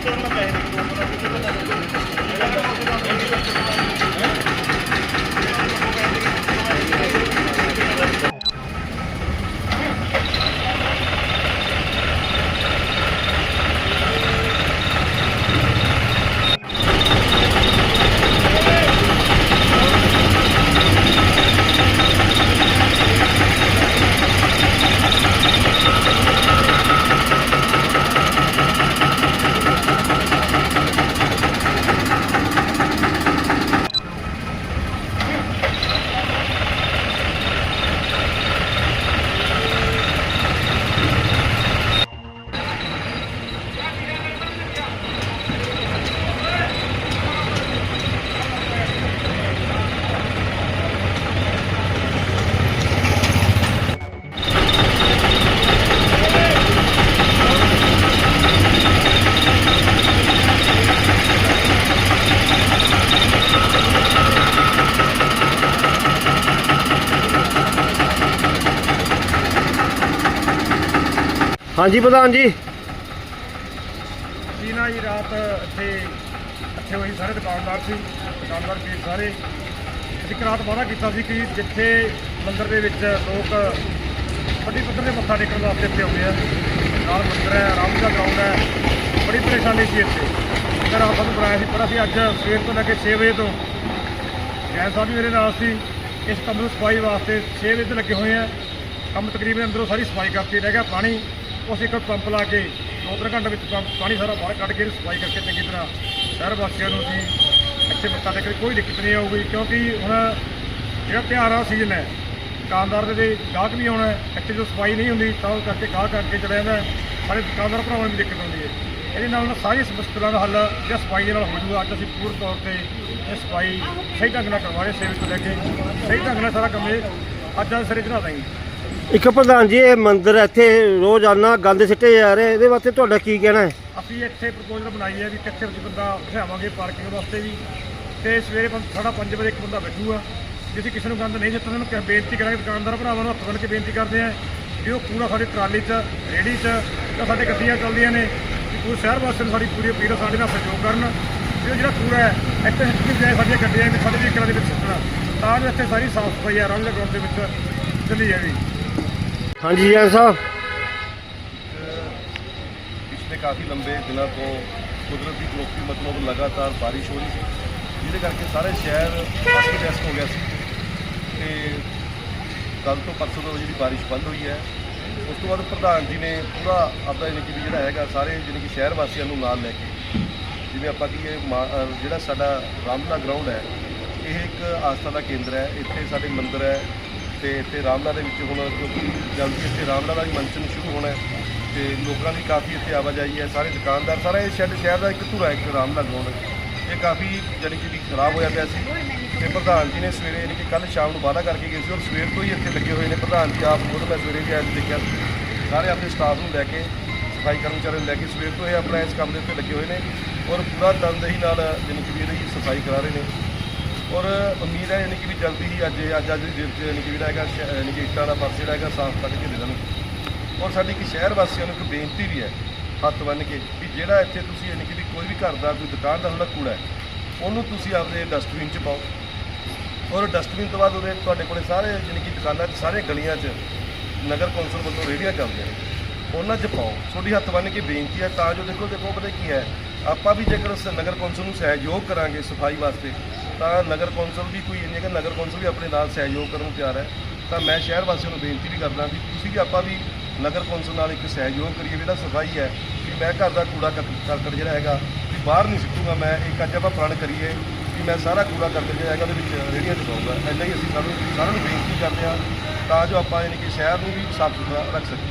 picture na tayo. ਹਾਂਜੀ ਪ੍ਰਧਾਨ ਜੀ। ਜੀ ਨਾ ਜੀ, ਰਾਤ ਇੱਥੇ ਇੱਥੇ ਹੋਏ ਸਾਰੇ ਦੁਕਾਨਦਾਰ ਸੀ, ਦੁਕਾਨਦਾਰ ਵੀ ਸਾਰੇ। ਇੱਕ ਰਾਤ ਵਾਅਦਾ ਕੀਤਾ ਸੀ ਕਿ ਜਿੱਥੇ ਮੰਦਿਰ ਦੇ ਵਿੱਚ ਲੋਕ ਵੱਡੀ ਪੱਧਰ ਤੇ ਮੱਥਾ ਟੇਕਣ ਵਾਸਤੇ ਇੱਥੇ ਆਉਂਦੇ ਆ, ਨਾਲ ਮੰਦਿਰ ਹੈ, ਆਰਾਮ ਦਾ ਗਰਾਊਂਡ ਹੈ, ਬੜੀ ਪਰੇਸ਼ਾਨੀ ਸੀ ਇੱਥੇ। ਮੈਂ ਰਾਤ ਨੂੰ ਬੁਲਾਇਆ ਸੀ, ਪਰ ਅਸੀਂ ਅੱਜ ਸਵੇਰ ਤੋਂ ਲੈ ਕੇ 6 ਵਜੇ ਤੋਂ ਗੈਸ ਸਾਹਿਬ ਵੀ ਮੇਰੇ ਨਾਲ ਸੀ, ਇਸ ਕੰਮ ਨੂੰ ਸਫ਼ਾਈ ਵਾਸਤੇ 6 ਵਜੇ ਤੋਂ ਲੱਗੇ ਹੋਏ ਆ। ਕੰਮ ਤਕਰੀਬਨ ਅੰਦਰੋਂ ਸਾਰੀ ਸਫ਼ਾਈ ਕਰਤੀ, ਰਹਿ ਗਿਆ ਪਾਣੀ। ਅਸੀਂ ਇੱਕ ਪੰਪ ਲਾ ਕੇ ਦੋ ਤਿੰਨ ਘੰਟੇ ਵਿੱਚ ਪੰਪ ਪਾਣੀ ਸਾਰਾ ਬਾਹਰ ਕੱਢ ਕੇ ਸਫ਼ਾਈ ਕਰਕੇ ਚੰਗੀ ਤਰ੍ਹਾਂ ਸ਼ਹਿਰ ਵਾਸੀਆਂ ਨੂੰ ਅਸੀਂ ਇੱਥੇ ਮੱਥਾ ਟੇਕ ਕੇ ਕੋਈ ਦਿੱਕਤ ਨਹੀਂ ਆਊਗੀ, ਕਿਉਂਕਿ ਹੁਣ ਜਿਹੜਾ ਤਿਉਹਾਰ ਆ ਸੀਜ਼ਨ ਹੈ। ਦੁਕਾਨਦਾਰ ਦੇ ਗਾਹਕ ਵੀ ਆਉਣਾ ਇੱਥੇ ਜੋ ਸਫ਼ਾਈ ਨਹੀਂ ਹੁੰਦੀ, ਤਾਂ ਉਹ ਕਰਕੇ ਗਾਹਕ ਕਰਕੇ ਚਲਾ ਜਾਂਦਾ ਹੈ। ਸਾਰੇ ਦੁਕਾਨਦਾਰ ਭਰਾਵਾਂ ਨੂੰ ਵੀ ਦਿੱਕਤ ਆਉਂਦੀ ਹੈ। ਇਹਦੇ ਨਾਲ ਉਹਨਾਂ ਸਾਰੀ ਮੁਸ਼ਕਲਾਂ ਦਾ ਹੱਲ ਜਿਹੜਾ ਸਫ਼ਾਈ ਦੇ ਨਾਲ ਹੋ ਜੂਗਾ ਅੱਜ ਅਸੀਂ ਪੂਰਨ ਤੌਰ ਤੇ ਇਹ ਸਫ਼ਾਈ ਸਹੀ ਢੰਗ ਨਾਲ ਕਰਵਾ ਰਹੇ ਸੇਵਕ ਤੋਂ ਲੈ ਕੇ ਸਹੀ ਢੰਗ ਨਾਲ ਸਾਰਾ ਕੰਮ ਇਹ ਅੱਜ ਅੱਜ ਸਿਰੇ ਚੜਾ ਦਾਂਗੇ ਇੱਕ ਪ੍ਰਧਾਨ ਜੀ, ਇਹ ਮੰਦਿਰ ਇੱਥੇ ਰੋਜ਼ਾਨਾ ਗੰਦ ਸਿੱਟੇ ਜਾ ਰਹੇ, ਇਹਦੇ ਵਾਸਤੇ ਤੁਹਾਡਾ ਕੀ ਕਹਿਣਾ ਹੈ? ਅਸੀਂ ਇੱਥੇ ਪ੍ਰਪੋਜ਼ਲ ਬਣਾਈ ਹੈ ਵੀ ਕਿੱਥੇ ਵਿੱਚ ਬੰਦਾ ਬਿਠਾਵਾਂਗੇ ਪਾਰਕਿੰਗ ਵਾਸਤੇ ਵੀ। ਤੇ ਸਵੇਰੇ ਪੰਜ- ਸਾਢੇ ਪੰਜ ਵਜੇ ਇੱਕ ਬੰਦਾ ਬੈਠੂਗਾ ਜੇ ਅਸੀਂ ਕਿਸੇ ਨੂੰ ਗੰਦ ਨਹੀਂ ਦਿੱਤਾ ਉਹਨੂੰ ਬੇਨਤੀ ਕਰਾਂਗੇ, ਦੁਕਾਨਦਾਰ ਭਰਾਵਾਂ ਨੂੰ ਹੱਥ ਬੰਨ੍ਹ ਕੇ ਬੇਨਤੀ ਕਰਦੇ ਆ ਵੀ ਉਹ ਕੂੜਾ ਸਾਡੀ ਟਰਾਲੀ 'ਚ, ਰੇਹੜੀ 'ਚ ਤਾਂ ਸਾਡੇ ਗੱਡੀਆਂ ਚੱਲਦੀਆਂ ਨੇ ਵੀ ਪੂਰੇ ਸ਼ਹਿਰ ਵਾਸੀਆਂ ਨੂੰ ਸਾਡੀ ਪੂਰੀ ਅਪੀਲ ਸਾਡੇ ਨਾਲ ਸਹਿਯੋਗ ਕਰਨ। ਵੀ ਉਹ ਜਿਹੜਾ ਕੂੜਾ ਹੈ, ਇੱਥੇ ਸਿੱਟਣ ਜਾਏ ਸਾਡੀਆਂ ਗੱਡੀਆਂ ਵਿੱਚ ਸਾਡੇ ਵਹੀਕਲਾਂ ਦੇ ਵਿੱਚ ਸੁੱਟਣਾ। ਤਾਂ ਜੋ ਇੱਥੇ ਸਾਰੀ ਸਾਫ਼ ਸਫ਼ਾਈ ਆ ਰੰਗ ਗਰਾਊਂਡ ਦੇ ਵਿੱਚ ਚੱਲੀ ਜਾਵੇ ਹਾਂਜੀ, ਜੀ ਸਾਹਿਬ। ਪਿਛਲੇ ਕਾਫੀ ਲੰਬੇ ਦਿਨਾਂ ਤੋਂ ਕੁਦਰਤੀ ਪ੍ਰੋਪਤੀ ਮਤਲਬ ਲਗਾਤਾਰ ਬਾਰਿਸ਼ ਹੋ ਰਹੀ ਸੀ, ਜਿਹਦੇ ਕਰਕੇ ਸਾਰੇ ਸ਼ਹਿਰ ਅਸਤ ਵਿਅਸਤ ਹੋ ਗਿਆ ਸੀ। ਤੇ ਕੱਲ ਤੋਂ ਪਰਸੋਂ ਤੋਂ ਜਿਹੜੀ ਬਾਰਿਸ਼ ਬੰਦ ਹੋਈ ਹੈ, ਉਸ ਤੋਂ ਬਾਅਦ ਪ੍ਰਧਾਨ ਜੀ ਨੇ ਪੂਰਾ ਆਪਦਾ ਯਾਨੀ ਕਿ ਜਿਹੜਾ ਹੈਗਾ, ਸਾਰੇ ਯਾਨੀ ਕਿ ਸ਼ਹਿਰ ਵਾਸੀਆਂ ਨੂੰ ਨਾਲ ਲੈ ਕੇ, ਜਿਵੇਂ ਆਪਾਂ ਕਹੀਏ ਮਾ- ਜਿਹੜਾ ਸਾਡਾ ਰਾਮਲਾ ਗਰਾਊਂਡ ਹੈ, ਇਹ ਇੱਕ ਆਸਥਾ ਦਾ ਕੇਂਦਰ ਹੈ, ਇੱਥੇ ਸਾਡੇ ਮੰਦਿਰ ਹੈ ਤੇ ਇੱਥੇ ਰਾਮਲਾ ਦੇ ਵਿੱਚ ਹੁਣ ਕਿਉਂਕਿ ਜਲਦੀ ਇੱਥੇ ਰਾਮਲਾ ਦਾ ਵੀ ਮੰਚਨ ਸ਼ੁਰੂ ਹੋਣਾ ਹੈ ਤੇ ਲੋਕਾਂ ਦੀ ਕਾਫੀ ਇੱਥੇ ਆਵਾਜਾਈ ਹੈ, ਸਾਰੇ ਦੁਕਾਨਦਾਰ, ਸਾਰਾ ਇਹ ਸ਼ਹਿਰ ਸ਼ਹਿਰ ਦਾ ਇੱਕ ਧੁਰਾ ਇੱਕ ਰਾਮਲਾ ਗਰਾਊਂਡ ਇਹ ਕਾਫੀ ਜਾਣੀ ਕਿ ਖਰਾਬ ਹੋਇਆ ਪਿਆ ਸੀ ਤੇ ਪ੍ਰਧਾਨ ਜੀ ਨੇ ਸਵੇਰੇ ਯਾਨੀ ਕਿ ਕੱਲ ਸ਼ਾਮ ਨੂੰ ਵਾਅਦਾ ਕਰਕੇ ਗਏ ਸੀ ਔਰ ਸਵੇਰ ਤੋਂ ਹੀ ਇੱਥੇ ਲੱਗੇ ਹੋਏ ਨੇ। ਪ੍ਰਧਾਨ ਜੀ, ਆਪ ਖੁਦ ਮੈਂ ਸਵੇਰੇ ਵੀ ਅੱਜ ਦੇਖਿਆ। ਸਾਰੇ ਆਪਣੇ ਸਟਾਫ ਨੂੰ ਲੈ ਕੇ, ਸਫ਼ਾਈ ਕਰਮਚਾਰੀਆਂ ਨੂੰ ਲੈ ਕੇ ਸਵੇਰ ਤੋਂ ਇਹ ਆਪਣਾ ਇਸ ਕੰਮ ਦੇ ਉੱਤੇ ਲੱਗੇ ਹੋਏ ਨੇ ਔਰ ਪੂਰਾ ਤਨਦੇਹੀ ਨਾਲ ਜਾਣੀ ਕਿ ਵੀ ਇਹਦੀ ਸਫ਼ਾਈ ਕਰਾ ਰਹੇ ਨੇ। ਔਰ ਉਮੀਦ ਹੈ ਯਾਨੀ ਕਿ ਵੀ ਜਲਦੀ ਹੀ ਅੱਜ ਅੱਜ ਅੱਜ ਦੀ ਡੇਟ 'ਚ ਯਾਨੀ ਕਿ ਜਿਹੜਾ ਹੈਗਾ, ਸ਼ਹਿ- ਯਾਨੀ ਕਿ ਇੱਟਾਂ ਦਾ ਫਰਸ਼ ਜਿਹੜਾ ਹੈਗਾ ਸਾਫ਼ ਕਰਕੇ ਦੇ ਦੇਣਗੇ ਔਰ ਸਾਡੀ ਇੱਕ ਸ਼ਹਿਰ ਵਾਸੀਆਂ ਨੂੰ ਇੱਕ ਬੇਨਤੀ ਵੀ ਹੈ, ਹੱਥ ਬੰਨ੍ਹ ਕੇ, ਵੀ ਜਿਹੜਾ ਇੱਥੇ ਤੁਸੀਂ ਯਾਨੀ ਕਿ ਵੀ ਕੋਈ ਵੀ ਘਰ ਦਾ, ਕੋਈ ਦੁਕਾਨ ਦਾ ਤੁਹਾਡਾ ਕੂੜਾ ਹੈ, ਉਹਨੂੰ ਤੁਸੀਂ ਆਪਦੇ ਡਸਟਬਿਨ 'ਚ ਪਾਓ। ਔਰ ਡਸਟਬਿਨ ਤੋਂ ਬਾਅਦ ਉਹਦੇ ਤੁਹਾਡੇ ਕੋਲੇ ਸਾਰੇ ਯਾਨੀ ਕਿ ਦੁਕਾਨਾਂ 'ਚ, ਸਾਰੇ ਗਲੀਆਂ 'ਚ, ਨਗਰ ਕੌਂਸਲ ਵੱਲੋਂ ਰੇਹੜੀਆਂ ਚੱਲਦੀਆਂ ਨੇ, ਉਹਨਾਂ 'ਚ ਪਾਓ। ਤੁਹਾਡੀ ਹੱਥ ਬੰਨ੍ਹ ਕੇ ਬੇਨਤੀ ਹੈ, ਤਾਂ ਜੋ ਦੇਖੋ ਦੇਖੋ, ਪਤਾ ਕੀ ਹੈ, ਆਪਾਂ ਵੀ ਜੇਕਰ ਉਸ ਨਗਰ ਕੌਂਸਲ ਨੂੰ ਸਹਿਯੋਗ ਕਰਾਂਗੇ ਸਫ਼ਾਈ ਵਾਸਤੇ ਤਾਂ ਨਗਰ ਕੌਂਸਲ ਵੀ ਕੋਈ ਇੰਨੀ ਕਿ ਨਗਰ ਕੌਂਸਲ ਵੀ ਆਪਣੇ ਨਾਲ ਸਹਿਯੋਗ ਕਰਨ ਨੂੰ ਤਿਆਰ ਹੈ। ਤਾਂ ਮੈਂ ਸ਼ਹਿਰ ਵਾਸੀਆਂ ਨੂੰ ਬੇਨਤੀ ਵੀ ਕਰਦਾ ਵੀ ਤੁਸੀਂ ਵੀ ਆਪਾਂ ਵੀ ਨਗਰ ਕੌਂਸਲ ਨਾਲ ਇੱਕ ਸਹਿਯੋਗ ਕਰੀਏ ਵੀ ਜਿਹੜਾ ਸਫ਼ਾਈ ਹੈ ਵੀ ਮੈਂ ਘਰ ਦਾ ਕੂੜਾ ਕਰ- ਕਰਕਟ ਜਿਹੜਾ ਹੈਗਾ ਵੀ ਬਾਹਰ ਨਹੀਂ ਸਿੱਟੂਗਾ, ਮੈਂ ਇੱਕ ਅੱਜ ਆਪਾਂ ਪ੍ਰਣ ਕਰੀਏ ਕਿ ਮੈਂ ਸਾਰਾ ਕੂੜਾ ਕਰਕਟ ਜਿਹੜਾ ਹੈਗਾ ਉਹਦੇ ਵਿੱਚ ਰੇਹੜੀਆਂ 'ਚ ਪਾਊਂਗਾ ਇੰਨਾ ਹੀ ਅਸੀਂ ਸਾਨੂੰ ਸਾਰਿਆਂ ਨੂੰ ਬੇਨਤੀ ਕਰਦੇ ਹਾਂ ਤਾਂ ਜੋ ਆਪਾਂ ਯਾਨੀ ਕਿ ਸ਼ਹਿਰ ਨੂੰ ਵੀ ਸਾਫ਼ ਸੁਥਰਾ ਰੱਖ ਸਕੀਏ।